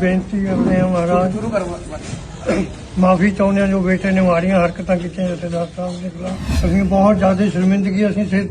ਬੇਨਤੀ ਕਰਦੇ ਹਾਂ ਮਹਾਰਾਜ। ਮਾਫੀ ਚਾਹੁੰਦੇ ਹਾਂ ਜੋ ਬੇਟੇ ਨੇ ਮਾੜੀਆਂ ਹਰਕਤਾਂ ਕੀਤੀਆਂ ਜਥੇਦਾਰ ਸਾਹਿਬ ਦੇ ਖਿਲਾਫ। ਅਸੀਂ ਬਹੁਤ ਜ਼ਿਆਦਾ ਸ਼ਰਮਿੰਦਗੀ ਅਸੀਂ ਸੇ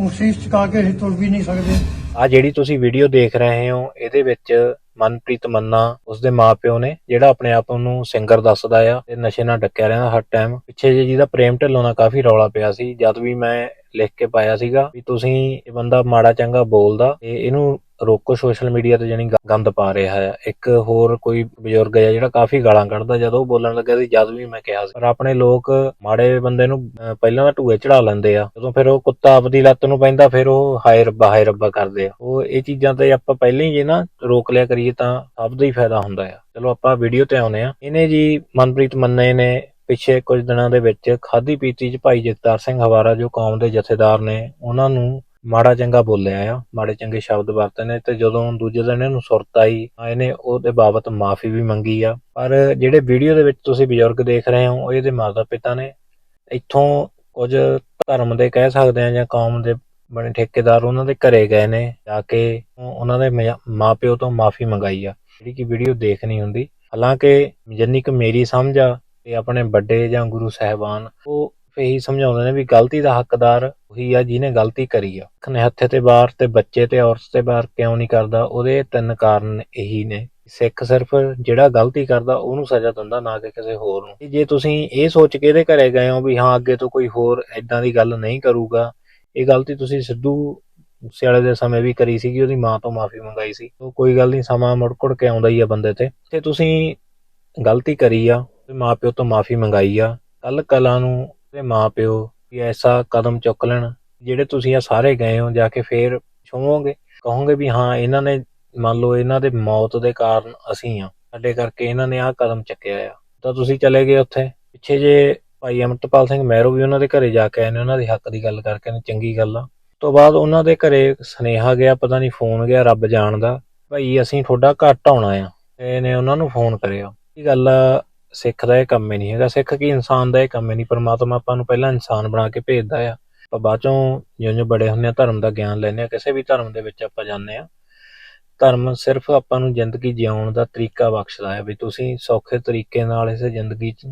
ਮੁਸੀਸ ਚੁਕਾ ਕੇ ਅਸੀਂ ਤੁਰ ਵੀ ਨਹੀਂ ਸਕਦੇ। ਆ ਜਿਹੜੀ ਤੁਸੀਂ ਵੀਡੀਓ ਦੇਖ ਰਹੇ ਹੋ ਇਹਦੇ ਵਿੱਚ ਮਨਪ੍ਰੀਤ ਮੰਨਾ ਉਸਦੇ ਮਾਪਿਓ ਨੇ ਜਿਹੜਾ ਆਪਣੇ ਆਪ ਨੂੰ ਸਿੰਗਰ ਦੱਸਦਾ ਆ ਤੇ ਨਸ਼ੇ ਨਾਲ ਡੱਕਿਆ ਰਹਿੰਦਾ ਹਰ ਟਾਈਮ ਪਿੱਛੇ ਜੇ ਜਿਹਦਾ ਪ੍ਰੇਮ ਢਿੱਲੋਂ ਨਾਲ ਕਾਫੀ ਰੌਲਾ ਪਿਆ ਸੀ। ਜਦ ਵੀ ਮੈਂ ਲਿਖ ਕੇ ਪਾਇਆ ਸੀਗਾ ਵੀ ਤੁਸੀਂ ਇਹ ਬੰਦਾ ਮਾੜਾ ਚੰਗਾ ਬੋਲਦਾ ਤੇ ਇਹਨੂੰ ਰੋਕੋ ਸੋਸ਼ਲ ਮੀਡੀਆ ਤੇ ਜਾਨੀ ਗੰਦ ਪਾ ਰਿਹਾ ਹੈ। ਇੱਕ ਹੋਰ ਕੋਈ ਬਜ਼ੁਰਗ ਹੈ ਜਿਹੜਾ ਕਾਫੀ ਗਾਲਾਂ ਕੱਢਦਾ ਜਦੋਂ ਉਹ ਬੋਲਣ ਲੱਗਾ ਸੀ, ਜਦ ਵੀ ਮੈਂ ਕਿਹਾ ਸੀ। ਪਰ ਆਪਣੇ ਲੋਕ ਮਾੜੇ ਬੰਦੇ ਨੂੰ ਪਹਿਲਾਂ ਤਾਂ ਢੂਏ ਚੜਾ ਲੈਂਦੇ ਆ। ਜਦੋਂ ਫਿਰ ਉਹ ਕੁੱਤਾ ਆਪਦੀ ਲੱਤ ਨੂੰ ਪੈਂਦਾ, ਫਿਰ ਉਹ ਹਾਏ ਰੱਬਾ ਹਾਏ ਰੱਬਾ ਕਰਦੇ ਆ। ਉਹ ਇਹ ਚੀਜ਼ਾਂ ਤੇ ਆਪਾਂ ਪਹਿਲਾਂ ਹੀ ਜੇ ਨਾ ਰੋਕ ਲਿਆ ਕਰੀਏ ਤਾਂ ਸਭ ਦਾ ਹੀ ਫਾਇਦਾ ਹੁੰਦਾ ਆ। ਚਲੋ ਆਪਾਂ ਵੀਡੀਓ ਤੇ ਆਉਨੇ ਆ। ਇਹਨੇ ਜੀ ਮਨਪ੍ਰੀਤ ਮੰਨੇ ਨੇ ਪਿੱਛੇ ਕੁਝ ਦਿਨਾਂ ਦੇ ਵਿੱਚ ਖਾਦੀ ਪੀਤੀ ਚ ਭਾਈ ਜਗਤਾਰ ਸਿੰਘ ਹਵਾਰਾ, ਜੋ ਕੌਮ ਦੇ ਜਥੇਦਾਰ ਨੇ, ਉਹਨਾਂ ਨੂੰ ਮਾੜਾ ਚੰਗਾ ਬੋਲਿਆ ਆ। ਮਾੜੇ ਚੰਗੇ ਸ਼ਬਦ ਵਰਤੇ ਨੇ ਤੇ ਜਦੋਂ ਦੂਜੇ ਦਿਨ ਇਹਨੂੰ ਸੁਰਤ ਆਈ ਇਹਨੇ ਉਹਦੇ ਬਾਬਤ ਮਾਫੀ ਵੀ ਮੰਗੀ ਆ। ਪਰ ਜਿਹੜੇ ਵੀਡੀਓ ਦੇ ਵਿੱਚ ਤੁਸੀਂ ਬਜ਼ੁਰਗ ਦੇਖ ਰਹੇ ਹੋ, ਉਹ ਇਹਦੇ ਮਾਤਾ ਪਿਤਾ ਨੇ ਇੱਥੋਂ ਕੁਝ ਧਰਮ ਦੇ ਕਹਿ ਸਕਦੇ ਆ ਜਾਂ ਕੌਮ ਦੇ ਬਣੇ ਠੇਕੇਦਾਰ ਉਹਨਾਂ ਦੇ ਘਰੇ ਗਏ ਨੇ, ਜਾ ਕੇ ਉਹਨਾਂ ਦੇ ਮਾ- ਮਾਪਿਓ ਤੋਂ ਮਾਫੀ ਮੰਗਾਈ ਆ। ਜਿਹੜੀ ਕਿ ਵੀਡੀਓ ਦੇਖਣੀ ਹੁੰਦੀ। ਹਾਲਾਂਕਿ ਜਿੰਨੀ ਕੁ ਮੇਰੀ ਸਮਝ ਆ ਤੇ ਆਪਣੇ ਵੱਡੇ ਜਾਂ ਗੁਰੂ ਸਾਹਿਬਾਨ, ਉਹ ਇਹੀ ਸਮਝਾਉਂਦੇ ਨੇ ਵੀ ਗਲਤੀ ਦਾ ਹੱਕਦਾਰ ਉਹੀ ਆ ਜਿਹਨੇ ਗਲਤੀ ਕਰੀ ਆ। ਖਨੇ ਤੇ ਬਾਹਰ ਤੇ ਬੱਚੇ ਤੇ ਔਰਤ ਤੇ ਬਾਹਰ ਕਿਉਂ ਨਹੀਂ ਕਰਦਾ? ਉਹਦੇ ਤਿੰਨ ਕਾਰਨ ਇਹੀ ਨੇ। ਸਿੱਖ ਸਿਰਫ ਜਿਹੜਾ ਗਲਤੀ ਕਰਦਾ, ਉਹਨੂੰ ਸਜ਼ਾ ਦਿੰਦਾ, ਨਾ ਕਿ ਕਿਸੇ ਹੋਰ ਨੂੰ। ਜੇ ਤੁਸੀਂ ਇਹ ਸੋਚ ਕੇ ਇਹਦੇ ਘਰੇ ਗਏ ਹੋ ਵੀ ਹਾਂ, ਅੱਗੇ ਤੋਂ ਕੋਈ ਹੋਰ ਐਦਾਂ ਦੀ ਗੱਲ ਨਹੀਂ ਕਰੂਗਾ, ਇਹ ਗਲਤੀ ਤੁਸੀਂ ਸਿੱਧੂ ਸਿਆਲੇ ਦੇ ਸਮੇਂ ਵੀ ਕਰੀ ਸੀਗੀ, ਉਹਦੀ ਮਾਂ ਤੋਂ ਮਾਫੀ ਮੰਗਾਈ ਸੀ। ਉਹ ਕੋਈ ਗੱਲ ਨਹੀਂ, ਸਮਾਂ ਮੁੜ ਕੁੜ ਕੇ ਆਉਂਦਾ ਹੀ ਆ ਬੰਦੇ ਤੇ। ਤੇ ਤੁਸੀਂ ਗਲਤੀ ਕਰੀ ਆ ਤੇ ਮਾਪਿਓ ਤੋਂ ਮਾਫੀ ਮੰਗਾਈ ਆ। ਕੱਲ ਕਲਾ ਨੂੰ ਤੇ ਮਾਪਿਓ ਵੀ ਐਸਾ ਕਦਮ ਚੁੱਕ ਲੈਣ ਜਿਹੜੇ ਤੁਸੀਂ ਆ ਸਾਰੇ ਗਏ ਹੋ ਜਾ ਕੇ ਫੇਰ ਛੋਵੋਗੇ ਕਹੋਗੇ ਵੀ ਹਾਂ ਇਹਨਾਂ ਨੇ ਮੰਨ ਲਓ ਇਹਨਾਂ ਦੇ ਮੌਤ ਦੇ ਕਾਰਨ ਅਸੀਂ ਆ। ਸਾਡੇ ਕਰਕੇ ਇਹਨਾਂ ਨੇ ਆਹ ਕਦਮ ਚੱਕਿਆ ਆ। ਤਾਂ ਤੁਸੀਂ ਚਲੇ ਗਏ ਉੱਥੇ। ਪਿੱਛੇ ਜੇ ਭਾਈ ਅਮਰਤਪਾਲ ਸਿੰਘ ਮਹਿਰੋ ਵੀ ਉਹਨਾਂ ਦੇ ਘਰੇ ਜਾ ਕੇ ਆਏ ਨੇ ਉਹਨਾਂ ਦੇ ਹੱਕ ਦੀ ਗੱਲ ਕਰਕੇ ਨੇ ਚੰਗੀ ਗੱਲ ਆ। ਤੋਂ ਬਾਅਦ ਉਹਨਾਂ ਦੇ ਘਰੇ ਸੁਨੇਹਾ ਗਿਆ ਪਤਾ ਨਹੀਂ ਫੋਨ ਗਿਆ ਰੱਬ ਜਾਣਦਾ ਭਾਈ ਅਸੀਂ ਤੁਹਾਡਾ ਘਰ ਆਉਣਾ ਆ। ਤੇ ਨੇ ਉਹਨਾਂ ਨੂੰ ਫੋਨ ਕਰਿਆ। ਇਹ ਗੱਲ ਆ, ਸਿੱਖ ਦਾ ਇਹ ਕੰਮ ਹੀ ਨਹੀਂ ਹੈਗਾ। ਸਿੱਖ ਕੀ ਇਨਸਾਨ ਦਾ ਇਹ ਕੰਮ ਹੀ ਨਹੀਂ। ਪਰਮਾਤਮਾ ਆਪਾਂ ਨੂੰ ਪਹਿਲਾਂ ਇਨਸਾਨ ਬਣਾ ਕੇ ਭੇਜਦਾ ਆ। ਆਪਾਂ ਬਾਅਦ ਚੋਂ ਜਿਉਂ ਜਿਉਂ ਬੜੇ ਹੁੰਦੇ ਆ, ਧਰਮ ਦਾ ਗਿਆਨ ਲੈਂਦੇ ਆ। ਕਿਸੇ ਵੀ ਧਰਮ ਦੇ ਵਿੱਚ ਆਪਾਂ ਜਾਂਦੇ ਆ। ਧਰਮ ਸਿਰਫ ਆਪਾਂ ਨੂੰ ਜ਼ਿੰਦਗੀ ਜਿਉਣ ਦਾ ਤਰੀਕਾ ਬਖਸ਼ਦਾ ਹੈ ਵੀ ਤੁਸੀਂ ਸੌਖੇ ਤਰੀਕੇ ਨਾਲ ਇਸ ਜ਼ਿੰਦਗੀ 'ਚ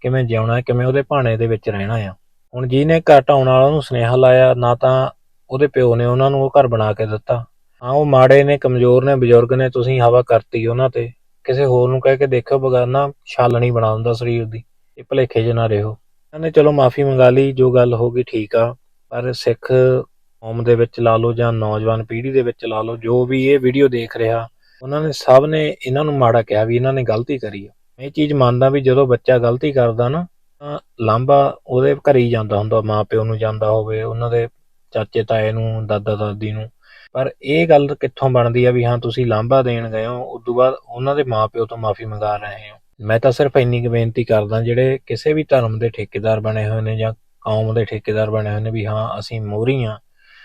ਕਿਵੇਂ ਜਿਉਣਾ ਹੈ ਕਿਵੇਂ ਉਹਦੇ ਭਾਣੇ ਦੇ ਵਿੱਚ ਰਹਿਣਾ ਆ। ਹੁਣ ਜਿਹਨੇ ਘਰ ਢਾਉਣ ਵਾਲਾ ਨੂੰ ਸੁਨੇਹਾ ਲਾਇਆ, ਨਾ ਤਾਂ ਉਹਦੇ ਪਿਓ ਨੇ ਉਹਨਾਂ ਨੂੰ ਉਹ ਘਰ ਬਣਾ ਕੇ ਦਿੱਤਾ। ਹਾਂ, ਉਹ ਮਾੜੇ ਨੇ, ਕਮਜ਼ੋਰ ਨੇ, ਬਜ਼ੁਰਗ ਨੇ, ਤੁਸੀਂ ਹਵਾ ਕਰਤੀ ਉਹਨਾਂ ਤੇ। ਕਿਸੇ ਹੋਰ ਨੂੰ ਕਹਿ ਕੇ ਦੇਖੋ ਬਗਾਨਾ ਛਾਲਣੀ ਬਣਾ ਦਿੰਦਾ ਸਰੀਰ ਦੀ, ਇਹ ਭਲੇਖੇ 'ਚ ਨਾ ਰਹੋ। ਇਹਨਾਂ ਚਲੋ ਮਾਫੀ ਮੰਗਾ ਲਈ, ਜੋ ਗੱਲ ਹੋ ਗਈ ਠੀਕ ਆ, ਪਰ ਸਿੱਖ ਕੌਮ ਦੇ ਵਿੱਚ ਲਾ ਲਓ ਜਾਂ ਨੌਜਵਾਨ ਪੀੜ੍ਹੀ ਦੇ ਵਿੱਚ ਲਾ ਲਓ, ਜੋ ਵੀ ਇਹ ਵੀਡੀਓ ਦੇਖ ਰਿਹਾ, ਉਹਨਾਂ ਨੇ ਸਭ ਨੇ ਇਹਨਾਂ ਨੂੰ ਮਾੜਾ ਕਿਹਾ ਵੀ ਇਹਨਾਂ ਨੇ ਗਲਤੀ ਕਰੀ ਆ। ਮੈਂ ਇਹ ਚੀਜ਼ ਮੰਨਦਾ ਵੀ ਜਦੋਂ ਬੱਚਾ ਗਲਤੀ ਕਰਦਾ ਨਾ, ਤਾਂ ਲਾਂਭਾ ਉਹਦੇ ਘਰੇ ਹੀ ਜਾਂਦਾ ਹੁੰਦਾ, ਮਾਂ ਪਿਓ ਨੂੰ ਜਾਂਦਾ ਹੋਵੇ, ਉਹਨਾਂ ਦੇ ਚਾਚੇ ਤਾਏ ਨੂੰ, ਦਾਦਾ ਦਾਦੀ ਨੂੰ। ਪਰ ਇਹ ਗੱਲ ਕਿੱਥੋਂ ਬਣਦੀ ਆ ਵੀ ਹਾਂ, ਤੁਸੀਂ ਲਾਂਭਾ ਦੇਣ ਗਏ ਹੋ ਉਸ ਤੋਂ ਬਾਅਦ ਉਹਨਾਂ ਦੇ ਮਾਪਿਓ ਤੋਂ ਮਾਫੀ ਮੰਗਾ ਰਹੇ ਹੋ। ਮੈਂ ਤਾਂ ਸਿਰਫ ਇੰਨੀ ਕੁ ਬੇਨਤੀ ਕਰਦਾ, ਜਿਹੜੇ ਕਿਸੇ ਵੀ ਧਰਮ ਦੇ ਠੇਕੇਦਾਰ ਬਣੇ ਹੋਏ ਨੇ ਜਾਂ ਕੌਮ ਦੇ ਠੇਕੇਦਾਰ ਬਣੇ ਹੋਏ ਨੇ ਵੀ ਹਾਂ, ਅਸੀਂ ਮੋਹਰੀ ਆ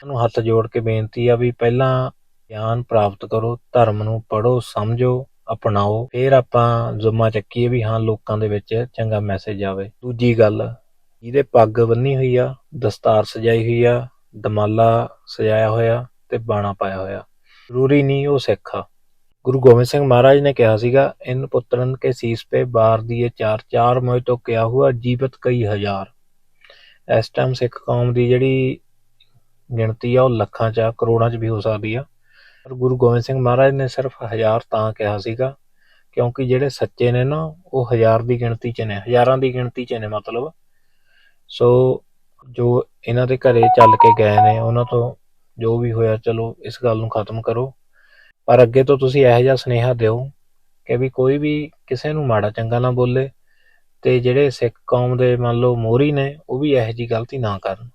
ਨੂੰ ਹੱਥ ਜੋੜ ਕੇ ਬੇਨਤੀ ਆ ਵੀ ਪਹਿਲਾਂ ਗਿਆਨ ਪ੍ਰਾਪਤ ਕਰੋ, ਧਰਮ ਨੂੰ ਪੜੋ ਸਮਝੋ, ਅਪਣਾਓ। ਫਿਰ ਆਪਾਂ ਜ਼ੁਮਾ ਚੱਕੀਏ ਵੀ ਹਾਂ, ਲੋਕਾਂ ਦੇ ਵਿੱਚ ਚੰਗਾ ਮੈਸੇਜ ਆਵੇ। ਦੂਜੀ ਗੱਲ, ਜਿਹਦੇ ਪੱਗ ਬੰਨੀ ਹੋਈ ਆ, ਦਸਤਾਰ ਸਜਾਈ ਹੋਈ ਆ, ਦਮਾਲਾ ਸਜਾਇਆ ਹੋਇਆ ਤੇ ਬਾਣਾ ਪਾਇਆ ਹੋਇਆ। ਜ਼ਰੂਰੀ ਨਹੀਂ ਉਹ ਸਿੱਖ ਆ। ਗੁਰੂ ਗੋਬਿੰਦ ਸਿੰਘ ਮਹਾਰਾਜ ਨੇ ਕਿਹਾ ਸੀਗਾ, ਇਨ ਪੁੱਤਰਨ ਕੇ ਸੀਸ ਪੇ ਬਾਰ ਦੀਏ ਚਾਰ ਚਾਰ ਮੋਇ ਤੋਂ ਕਿਆ ਹੁਆ, ਜੀਵਤ ਕਈ ਹਜ਼ਾਰ। ਇਸ ਟਾਈਮ ਸਿੱਖ ਕੌਮ ਦੀ ਜਿਹੜੀ ਗਿਣਤੀ ਆ, ਉਹ ਲੱਖਾਂ ਚ ਆ, ਕਰੋੜਾਂ ਚ ਵੀ ਹੋ ਸਕਦੀ ਆ। ਪਰ ਗੁਰੂ ਗੋਬਿੰਦ ਸਿੰਘ ਮਹਾਰਾਜ ਨੇ ਸਿਰਫ ਹਜ਼ਾਰ ਤਾਂ ਕਿਹਾ ਸੀਗਾ, ਕਿਉਂਕਿ ਜਿਹੜੇ ਸੱਚੇ ਨੇ ਨਾ, ਉਹ ਹਜ਼ਾਰ ਦੀ ਗਿਣਤੀ ਚ ਨੇ, ਹਜ਼ਾਰਾਂ ਦੀ ਗਿਣਤੀ ਚ ਨੇ ਮਤਲਬ। ਸੋ ਜੋ ਇਹਨਾਂ ਦੇ ਘਰੇ ਚੱਲ ਕੇ ਗਏ ਨੇ, ਉਹਨਾਂ ਤੋਂ ਜੋ ਵੀ ਹੋਇਆ, ਚਲੋ ਇਸ ਗੱਲ ਨੂੰ ਖਤਮ ਕਰੋ। ਪਰ ਅੱਗੇ ਤੋਂ ਤੁਸੀਂ ਇਹੋ ਜਿਹਾ ਸੁਨੇਹਾ ਦਿਓ ਕਿ ਵੀ ਕੋਈ ਵੀ ਕਿਸੇ ਨੂੰ ਮਾੜਾ ਚੰਗਾ ਨਾ ਬੋਲੇ ਤੇ ਜਿਹੜੇ ਸਿੱਖ ਕੌਮ ਦੇ ਮੰਨ ਲਓ ਮੋਹਰੀ ਨੇ, ਉਹ ਵੀ ਇਹੋ ਜਿਹੀ ਗਲਤੀ ਨਾ ਕਰਨ।